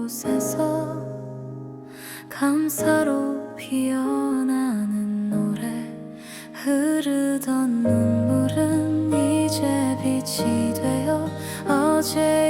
곳에서 감사로 피어나는 노래 흐르던 눈물은 이제 빛이 되어 어제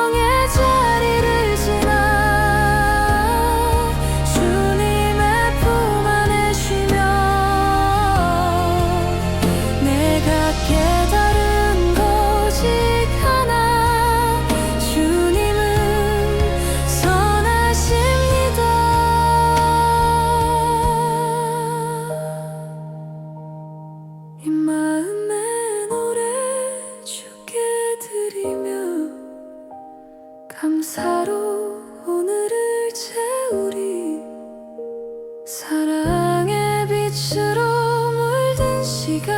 감사로 오늘을 채우리. 사랑의 빛으로 물든 시간.